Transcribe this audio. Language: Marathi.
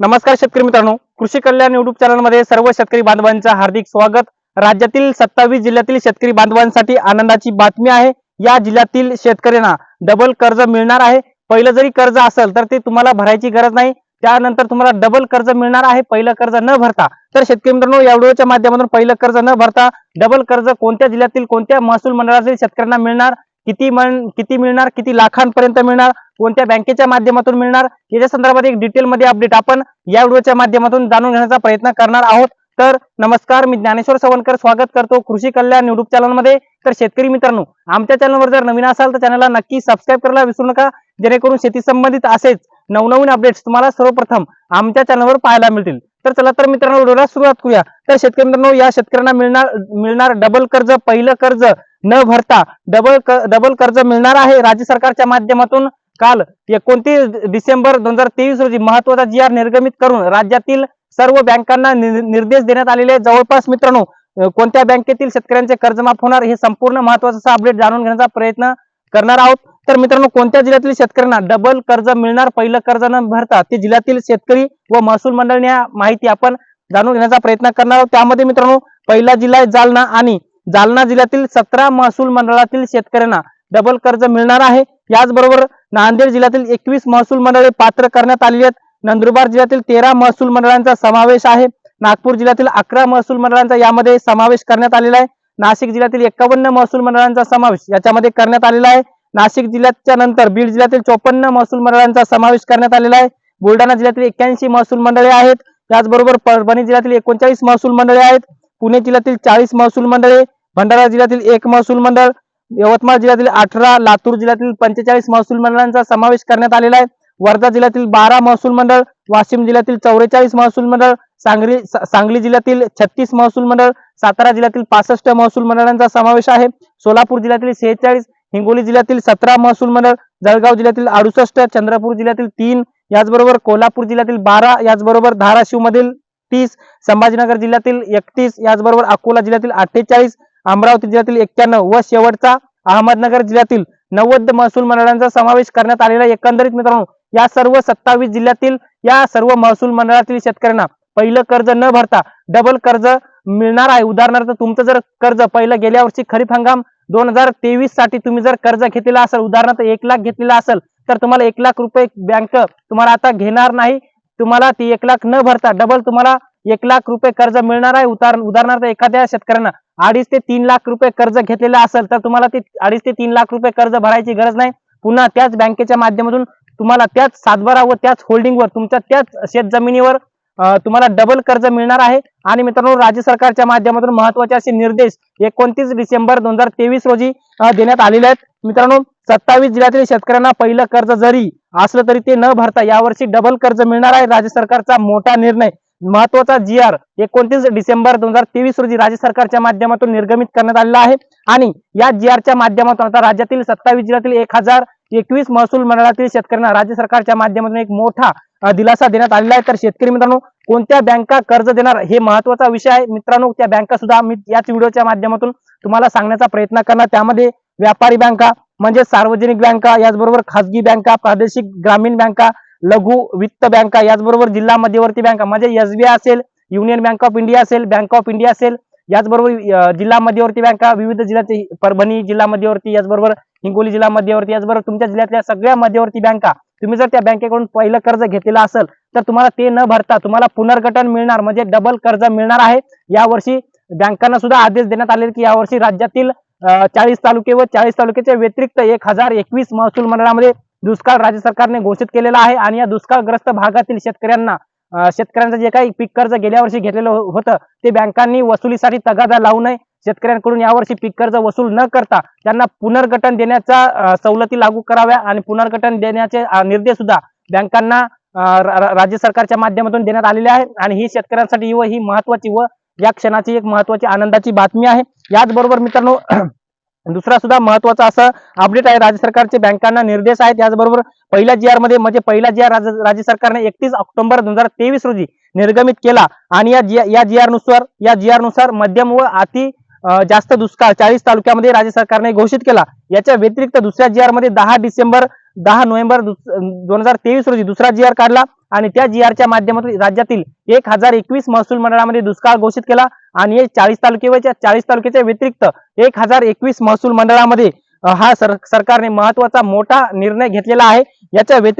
नमस्कार शेतकरी मित्रांनो. कृषी कल्याण युट्यूब चॅनलमध्ये सर्व शेतकरी बांधवांचं हार्दिक स्वागत. राज्यातील सत्तावीस जिल्ह्यातील शेतकरी बांधवांसाठी आनंदाची बातमी आहे. या जिल्ह्यातील शेतकऱ्यांना डबल कर्ज मिळणार आहे. पहिलं जरी कर्ज असेल तर ते तुम्हाला भरायची गरज नाही. त्यानंतर तुम्हाला डबल कर्ज मिळणार आहे. पहिलं कर्ज न भरता. तर शेतकरी मित्रांनो या व्हिडिओच्या माध्यमातून पहिलं कर्ज न भरता डबल कर्ज कोणत्या जिल्ह्यातील कोणत्या महसूल मंडळातील शेतकऱ्यांना मिळणार? किती मन किती मिळणार किती लाखांपर्यंत मिळणार कोणत्या बँकेच्या माध्यमातून मिळणार याच्या संदर्भात एक डिटेलमध्ये अपडेट आपण या व्हिडिओच्या माध्यमातून जाणून घेण्याचा प्रयत्न करणार आहोत. तर नमस्कार मी ज्ञानेश्वर सवनकर स्वागत करतो कृषी कल्याण युट्यूब चॅनलमध्ये तर शेतकरी मित्रांनो आमच्या चॅनलवर जर नवीन असाल तर चॅनलला नक्की सबस्क्राईब करायला विसरू नका. जेणेकरून शेती संबंधित असेच नवनवीन अपडेट्स तुम्हाला सर्वप्रथम आमच्या चॅनलवर पाहायला मिळतील. तर चला तर मित्रांनो व्हिडिओला सुरुवात करूया. तर शेतकरी मित्रांनो या शेतकऱ्यांना मिळणार मिळणार डबल कर्ज पहिलं कर्ज न भरता डबल डबल कर्ज मिळणार आहे. राज्य सरकारच्या माध्यमातून काल एकोणतीस डिसेंबर दोन हजार तेवीस रोजी महत्त्वाचा जी आर निर्गमित करून राज्यातील सर्व बँकांना नि- निर्देश देण्यात आलेले जवळपास मित्रांनो कोणत्या बँकेतील शेतकऱ्यांचे कर्ज माफ होणार हे संपूर्ण महत्त्वाचा अपडेट जाणून घेण्याचा प्रयत्न करणार आहोत. तर मित्रांनो कोणत्या जिल्ह्यातील शेतकऱ्यांना डबल कर्ज मिळणार पहिलं कर्ज न भरता? ते जिल्ह्यातील शेतकरी व महसूल मंडळाने या माहिती आपण जाणून घेण्याचा प्रयत्न करणार आहोत. त्यामध्ये मित्रांनो पहिला जिल्हा आहे जालना आणि जालना जिल्ह्यातील सतरा महसूल मंडळातील शेतकऱ्यांना डबल कर्ज मिळणार आहे. याचबरोबर नांदेड जिल्ह्यातील एकवीस महसूल मंडळे पात्र करण्यात आलेली आहेत. नंदुरबार जिल्ह्यातील तेरा महसूल मंडळांचा समावेश आहे. नागपूर जिल्ह्यातील अकरा महसूल मंडळांचा यामध्ये समावेश करण्यात आलेला आहे. नाशिक जिल्ह्यातील एकावन्न महसूल मंडळांचा समावेश याच्यामध्ये करण्यात आलेला आहे. नाशिक जिल्ह्याच्या नंतर बीड जिल्ह्यातील चोपन्न महसूल मंडळांचा समावेश करण्यात आलेला आहे. बुलढाणा जिल्ह्यातील एक्क्याऐंशी महसूल मंडळे आहेत. त्याचबरोबर परभणी जिल्ह्यातील एकोणचाळीस महसूल मंडळे आहेत. पुणे जिल्ह्यातील चाळीस महसूल मंडळे भंडारा जिल्ह्यातील एक महसूल मंडळ यवतमाळ जिल्ह्यातील अठरा लातूर जिल्ह्यातील पंचेचाळीस महसूल मंडळांचा समावेश करण्यात आलेला आहे. वर्धा जिल्ह्यातील बारा महसूल मंडळ वाशिम जिल्ह्यातील चौवेचाळीस महसूल मंडळ सांगली सांगली जिल्ह्यातील छत्तीस महसूल मंडळ सातारा जिल्ह्यातील पासष्ट महसूल मंडळांचा समावेश आहे. सोलापूर जिल्ह्यातील सेहेचाळीस हिंगोली जिल्ह्यातील सतरा महसूल मंडळ जळगाव जिल्ह्यातील अडुसष्ट चंद्रपूर जिल्ह्यातील तीन याचबरोबर कोल्हापूर जिल्ह्यातील बारा याचबरोबर धाराशिव मधील तीस संभाजीनगर जिल्ह्यातील एकतीस याचबरोबर अकोला जिल्ह्यातील अठ्ठेचाळीस अमरावती जिल्ह्यातील एक्क्याण्णव व शेवटचा अहमदनगर जिल्ह्यातील नव्वद महसूल मंडळांचा समावेश करण्यात आलेला एकंदरीत मित्रांनो या सर्व सत्तावीस जिल्ह्यातील या सर्व महसूल मंडळातील शेतकऱ्यांना पहिलं कर्ज न भरता डबल कर्ज मिळणार आहे. उदाहरणार्थ तुमचं जर कर्ज पहिलं गेल्या वर्षी खरीप हंगाम दोन हजार तेवीससाठी तुम्ही जर कर्ज घेतलेला असेल उदाहरणार्थ एक लाख घेतलेला असेल तर तुम्हाला एक लाख रुपये बँक तुम्हाला आता घेणार नाही. तुम्हाला ती एक लाख न भरता डबल तुम्हाला एक लाख रुपये कर्ज मिळणार आहे. उदाहरण उदाहरणार्थ एखाद्या शेतकऱ्यांना अडीच ते तीन लाख रुपये कर्ज घेतलेलं असेल तर तुम्हाला ते अडीच ते तीन लाख रुपये कर्ज भरायची गरज नाही. पुन्हा त्याच बँकेच्या माध्यमातून तुम्हाला त्याच सातबारा व त्याच होल्डिंगवर तुमच्या त्याच शेत जमिनीवर तुम्हाला डबल कर्ज मिळणार आहे. आणि मित्रांनो राज्य सरकारच्या माध्यमातून महत्त्वाचे असे निर्देश एकोणतीस डिसेंबर दोन हजार तेवीस रोजी देण्यात आलेले आहेत. मित्रांनो सत्तावीस जिल्ह्यातील शेतकऱ्यांना पहिलं कर्ज जरी असलं तरी ते न भरता यावर्षी डबल कर्ज मिळणार आहे. राज्य सरकारचा मोठा निर्णय. महत्त्वाचा जी आर एकोणतीस डिसेंबर दोन हजार तेवीस रोजी राज्य सरकारच्या माध्यमातून निर्गमित करण्यात आलेला आहे. आणि या जी आरच्या माध्यमातून आता राज्यातील सत्तावीस जिल्ह्यातील एक हजार एकवीस महसूल मंडळातील शेतकऱ्यांना राज्य सरकारच्या माध्यमातून एक मोठा दिलासा देण्यात आलेला आहे. तर शेतकरी मित्रांनो कोणत्या बँका कर्ज देणार हे महत्त्वाचा विषय आहे. मित्रांनो त्या बँका सुद्धा मी याच व्हिडिओच्या माध्यमातून तुम्हाला सांगण्याचा प्रयत्न करणार. त्यामध्ये व्यापारी बँका म्हणजे सार्वजनिक बँका याचबरोबर खासगी बँका प्रादेशिक ग्रामीण बँका लघु वित्त बँका याचबरोबर जिल्हा मध्यवर्ती बँका म्हणजे एसबीआय असेल युनियन बँक ऑफ इंडिया असेल बँक ऑफ इंडिया असेल याचबरोबर जिल्हा मध्यवर्ती बँका विविध जिल्ह्याचे परभणी जिल्हा मध्यवर्ती याचबरोबर हिंगोली जिल्हा मध्यवर्ती याचबरोबर तुमच्या जिल्ह्यातल्या सगळ्या मध्यवर्ती बँका तुम्ही जर त्या बँकेकडून पहिलं कर्ज घेतलेलं असेल तर तुम्हाला ते न भरता तुम्हाला पुनर्गठन मिळणार म्हणजे डबल कर्ज मिळणार आहे. यावर्षी बँकांना सुद्धा आदेश देण्यात आले की यावर्षी राज्यातील चाळीस तालुके व चाळीस तालुक्याच्या व्यतिरिक्त एक हजार एकवीस महसूल मंडळामध्ये दुष्काळ राज्य सरकारने घोषित केलेला आहे. आणि या दुष्काळग्रस्त भागातील शेतकऱ्यांना शेतकऱ्यांचं जे काही पीक कर्ज गेल्या वर्षी घेतलेलं हो-, होतं ते बँकांनी वसुलीसाठी तगादा लावू नये. शेतकऱ्यांकडून यावर्षी पीक कर्ज वसूल न करता त्यांना पुनर्गठन देण्याच्या सवलती लागू कराव्या आणि पुनर्गठन देण्याचे निर्देश सुद्धा बँकांना राज्य सरकारच्या माध्यमातून देण्यात आलेले आहे आणि ही शेतकऱ्यांसाठी व ही महत्वाची व या क्षणाची एक महत्वाची आनंदाची बातमी आहे. याचबरोबर मित्रांनो दुसरा सुद्धा महत्त्वाचा असं अपडेट आहे राज्य सरकारचे बँकांना निर्देश आहेत. याचबरोबर पहिल्या जी आरमध्ये म्हणजे पहिला जी आर राज्य सरकारने एकतीस ऑक्टोबर दोन हजार तेवीस रोजी निर्गमित केला. आणि या जी या जी आरनुसार या जी आरनुसार मध्यम व अति जास्त दुष्काळ चाळीस तालुक्यामध्ये राज्य सरकारने घोषित केला. याच्या व्यतिरिक्त दुसऱ्या जी आरमध्ये दहा डिसेंबर दहा नोव्हेंबर दोन हजार तेवीस रोजी दुसरा जी आर काढला. आणि त्या जी आरच्या माध्यमातून राज्यातील एक हजार एकवीस महसूल मंडळामध्ये दुष्काळ घोषित केला. आणि हे चाळीस तालुक्याच्या चाळीस तालुक्याच्या व्यतिरिक्त एक हजार एकवीस महसूल मंडळामध्ये हा सर सरकारने महत्त्वाचा मोठा निर्णय घेतलेला आहे. याच्या व्यतिरिक्त